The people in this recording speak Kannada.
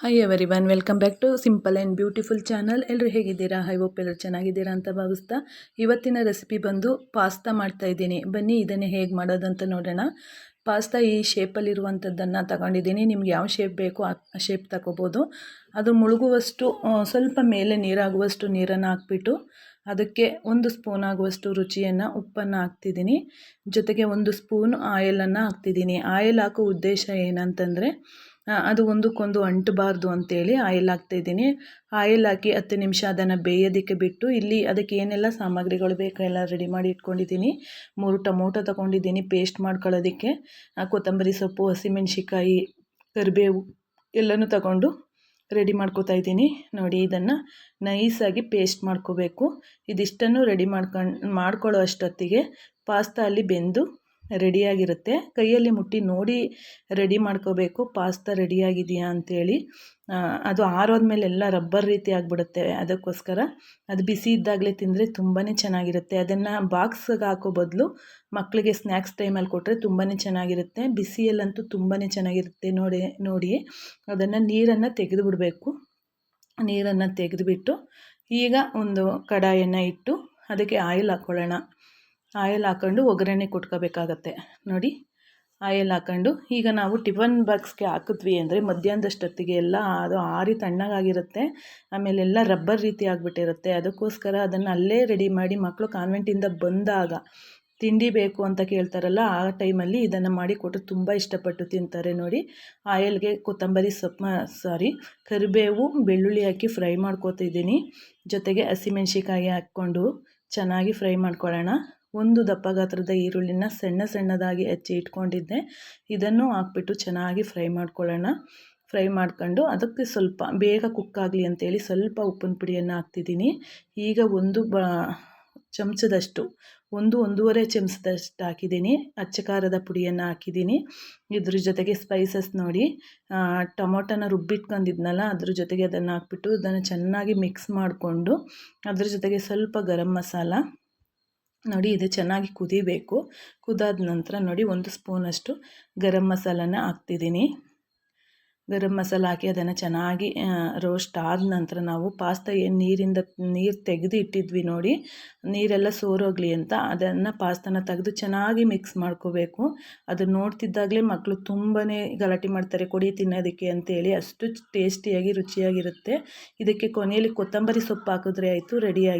Hi everyone welcome back to simple and beautiful channel ಎಲ್ಲರೂ ಹೇಗಿದ್ದೀರಾ? ಹೈ ಹೋಪ್ ಎಲ್ಲರೂ ಚೆನ್ನಾಗಿದ್ದೀರಾ ಅಂತ ಭಾವಿಸ್ತಾ ಇವತ್ತಿನ ರೆಸಿಪಿ ಬಂದು ಪಾಸ್ತಾ ಮಾಡ್ತಾ ಇದ್ದೀನಿ. ಬನ್ನಿ, ಇದನ್ನೇ ಹೇಗೆ ಮಾಡೋದಂತ ನೋಡೋಣ. ಪಾಸ್ತಾ ಈ ಶೇಪಲ್ಲಿರುವಂಥದ್ದನ್ನು ತಗೊಂಡಿದ್ದೀನಿ. ನಿಮ್ಗೆ ಯಾವ ಶೇಪ್ ಬೇಕೋ ಆ ಶೇಪ್ ತಗೋಬೋದು. ಅದು ಮುಳುಗುವಷ್ಟು ಸ್ವಲ್ಪ ಮೇಲೆ ನೀರಾಗುವಷ್ಟು ನೀರನ್ನು ಹಾಕ್ಬಿಟ್ಟು ಅದಕ್ಕೆ ಒಂದು ಸ್ಪೂನ್ ಆಗುವಷ್ಟು ರುಚಿಯನ್ನು, ಉಪ್ಪನ್ನು ಹಾಕ್ತಿದ್ದೀನಿ. ಜೊತೆಗೆ ಒಂದು ಸ್ಪೂನ್ ಆಯಲನ್ನು ಹಾಕ್ತಿದ್ದೀನಿ. ಆಯಿಲ್ ಹಾಕೋ ಉದ್ದೇಶ ಏನಂತಂದರೆ ಅದು ಒಂದಕ್ಕೊಂದು ಅಂಟಬಾರ್ದು ಅಂತೇಳಿ ಆಯಿಲ್ ಹಾಕ್ತಾಯಿದ್ದೀನಿ ಆಯಿಲ್ ಹಾಕಿ ಹತ್ತು ನಿಮಿಷ ಅದನ್ನು ಬೇಯೋದಕ್ಕೆ ಬಿಟ್ಟು ಇಲ್ಲಿ ಅದಕ್ಕೆ ಏನೆಲ್ಲ ಸಾಮಗ್ರಿಗಳು ಬೇಕು ಎಲ್ಲ ರೆಡಿ ಮಾಡಿ ಇಟ್ಕೊಂಡಿದ್ದೀನಿ. ಮೂರು ಟೊಮೊಟೊ ತೊಗೊಂಡಿದ್ದೀನಿ ಪೇಸ್ಟ್ ಮಾಡ್ಕೊಳ್ಳೋದಕ್ಕೆ. ಕೊತ್ತಂಬರಿ ಸೊಪ್ಪು ಹಸಿಮೆಣ್ಸಿಕಾಯಿ ಕರಿಬೇವು ಎಲ್ಲನೂ ತಗೊಂಡು ರೆಡಿ ಮಾಡ್ಕೋತಾ ಇದ್ದೀನಿ. ನೋಡಿ ಇದನ್ನು ನೈಸಾಗಿ ಪೇಸ್ಟ್ ಮಾಡ್ಕೋಬೇಕು. ಇದಿಷ್ಟನ್ನು ರೆಡಿ ಮಾಡ್ಕೊಂಡು, ಮಾಡ್ಕೊಳ್ಳೋ ಅಷ್ಟೊತ್ತಿಗೆ ಪಾಸ್ತಾ ಅಲ್ಲಿ ಬೆಂದು ರೆಡಿಯಾಗಿರುತ್ತೆ. ಕೈಯಲ್ಲಿ ಮುಟ್ಟಿ ನೋಡಿ ರೆಡಿ ಮಾಡ್ಕೋಬೇಕು. ಪಾಸ್ತಾ ರೆಡಿಯಾಗಿದೆಯಾ ಅಂಥೇಳಿ ಅದು ಆರೋದ್ಮೇಲೆ ಎಲ್ಲ ರಬ್ಬರ್ ರೀತಿ ಆಗಿಬಿಡುತ್ತೆ ಅದಕ್ಕೋಸ್ಕರ. ಅದು ಬಿಸಿ ಇದ್ದಾಗಲೇ ತಿಂದರೆ ತುಂಬಾ ಚೆನ್ನಾಗಿರುತ್ತೆ. ಅದನ್ನು ಬಾಕ್ಸ್ಗೆ ಹಾಕೋ ಬದಲು ಮಕ್ಕಳಿಗೆ ಸ್ನ್ಯಾಕ್ಸ್ ಟೈಮಲ್ಲಿ ಕೊಟ್ಟರೆ ತುಂಬಾ ಚೆನ್ನಾಗಿರುತ್ತೆ. ಬಿಸಿಯಲ್ಲಂತೂ ತುಂಬಾ ಚೆನ್ನಾಗಿರುತ್ತೆ ನೋಡಿ ನೋಡಿ ಅದನ್ನು ನೀರನ್ನು ತೆಗೆದು ಬಿಡಬೇಕು ನೀರನ್ನು ತೆಗೆದುಬಿಟ್ಟು ಈಗ ಒಂದು ಕಡಾಯನ್ನು ಇಟ್ಟು ಅದಕ್ಕೆ ಆಯಿಲ್ ಹಾಕ್ಕೊಳ್ಳೋಣ ಆಯಿಲ್ ಹಾಕ್ಕೊಂಡು ಒಗ್ಗರಣೆ ಕೊಟ್ಕೋಬೇಕಾಗತ್ತೆ. ನೋಡಿ, ಆಯಿಲ್ ಹಾಕೊಂಡು ಈಗ ನಾವು ಟಿಫನ್ ಬಾಕ್ಸ್ಗೆ ಹಾಕಿದ್ವಿ ಅಂದರೆ ಮಧ್ಯಾಹ್ನದಷ್ಟೊತ್ತಿಗೆ ಎಲ್ಲ ಅದು ಆರಿ ತಣ್ಣಗಾಗಿರುತ್ತೆ. ಆಮೇಲೆ ಎಲ್ಲ ರಬ್ಬರ್ ರೀತಿ ಆಗಿಬಿಟ್ಟಿರುತ್ತೆ. ಅದಕ್ಕೋಸ್ಕರ ಅದನ್ನು ಅಲ್ಲೇ ರೆಡಿ ಮಾಡಿ ಮಕ್ಕಳು ಕಾನ್ವೆಂಟಿಂದ ಬಂದಾಗ ತಿಂಡಿ ಬೇಕು ಅಂತ ಕೇಳ್ತಾರಲ್ಲ, ಆ ಟೈಮಲ್ಲಿ ಇದನ್ನು ಮಾಡಿ ಕೊಟ್ಟರೆ ತುಂಬ ಇಷ್ಟಪಟ್ಟು ತಿಂತಾರೆ. ನೋಡಿ, ಆಯಲ್ಗೆ ಕೊತ್ತಂಬರಿ ಸೊಪ್ಪು ಸಾರಿ ಕರಿಬೇವು, ಬೆಳ್ಳುಳ್ಳಿ ಹಾಕಿ ಫ್ರೈ ಮಾಡ್ಕೋತಿದ್ದೀನಿ. ಜೊತೆಗೆ ಹಸಿಮೆಣ್ಸಿಕಾಯಿ ಹಾಕ್ಕೊಂಡು ಚೆನ್ನಾಗಿ ಫ್ರೈ ಮಾಡ್ಕೊಳ್ಳೋಣ. ಒಂದು ದಪ್ಪ ಗಾತ್ರದ ಈರುಳ್ಳಿನ ಸಣ್ಣ ಸಣ್ಣದಾಗಿ ಹೆಚ್ಚಿ ಇಟ್ಕೊಂಡಿದ್ದೆ. ಇದನ್ನು ಹಾಕ್ಬಿಟ್ಟು ಚೆನ್ನಾಗಿ ಫ್ರೈ ಮಾಡ್ಕೊಳ್ಳೋಣ. ಫ್ರೈ ಮಾಡ್ಕೊಂಡು ಅದಕ್ಕೆ ಸ್ವಲ್ಪ, ಬೇಗ ಕುಕ್ ಆಗಲಿ ಅಂತೇಳಿ ಸ್ವಲ್ಪ ಉಪ್ಪಿನ ಪುಡಿಯನ್ನು ಹಾಕ್ತಿದ್ದೀನಿ. ಈಗ ಒಂದು ಬ, ಚಮಚದಷ್ಟು, ಒಂದು ಒಂದೂವರೆ ಚಮಚದಷ್ಟು ಹಾಕಿದ್ದೀನಿ. ಅಚ್ಚ ಖಾರದ ಪುಡಿಯನ್ನು ಹಾಕಿದ್ದೀನಿ. ಇದ್ರ ಜೊತೆಗೆ ಸ್ಪೈಸಸ್ ನೋಡಿ ಟೊಮೊಟೊನ ರುಬ್ಬಿಟ್ಕೊಂಡಿದ್ನಲ್ಲ, ಅದ್ರ ಜೊತೆಗೆ ಅದನ್ನು ಹಾಕ್ಬಿಟ್ಟು ಅದನ್ನು ಚೆನ್ನಾಗಿ ಮಿಕ್ಸ್ ಮಾಡಿಕೊಂಡು, ಅದ್ರ ಜೊತೆಗೆ ಸ್ವಲ್ಪ ಗರಂ ಮಸಾಲ ನೋಡಿ ಇದು ಚೆನ್ನಾಗಿ ಕುದಿಬೇಕು. ಕುದಾದ ನಂತರ ನೋಡಿ ಒಂದು ಸ್ಪೂನಷ್ಟು ಗರಂ ಮಸಾಲನ ಹಾಕ್ತಿದ್ದೀನಿ. ಗರಂ ಮಸಾಲ ಹಾಕಿ ಅದನ್ನು ಚೆನ್ನಾಗಿ ರೋಸ್ಟ್ ಆದ ನಂತರ ನಾವು ಪಾಸ್ತಾ ಏನು ನೀರಿಂದ, ನೀರು ತೆಗೆದು ಇಟ್ಟಿದ್ವಿ ನೋಡಿ, ನೀರೆಲ್ಲ ಸೋರೋಗ್ಲಿ ಅಂತ ಅದನ್ನು ಪಾಸ್ತಾನ ತೆಗೆದು ಚೆನ್ನಾಗಿ ಮಿಕ್ಸ್ ಮಾಡ್ಕೋಬೇಕು. ಅದು ನೋಡ್ತಿದ್ದಾಗಲೇ ಮಕ್ಕಳು ತುಂಬಾ ಗಲಾಟೆ ಮಾಡ್ತಾರೆ, ಕೊಡಿ ತಿನ್ನೋದಕ್ಕೆ ಅಂತೇಳಿ ಅಷ್ಟು ಟೇಸ್ಟಿಯಾಗಿ ರುಚಿಯಾಗಿರುತ್ತೆ. ಇದಕ್ಕೆ ಕೊನೆಯಲ್ಲಿ ಕೊತ್ತಂಬರಿ ಸೊಪ್ಪು ಹಾಕಿದ್ರೆ ಆಯಿತು ರೆಡಿಯಾಗಿ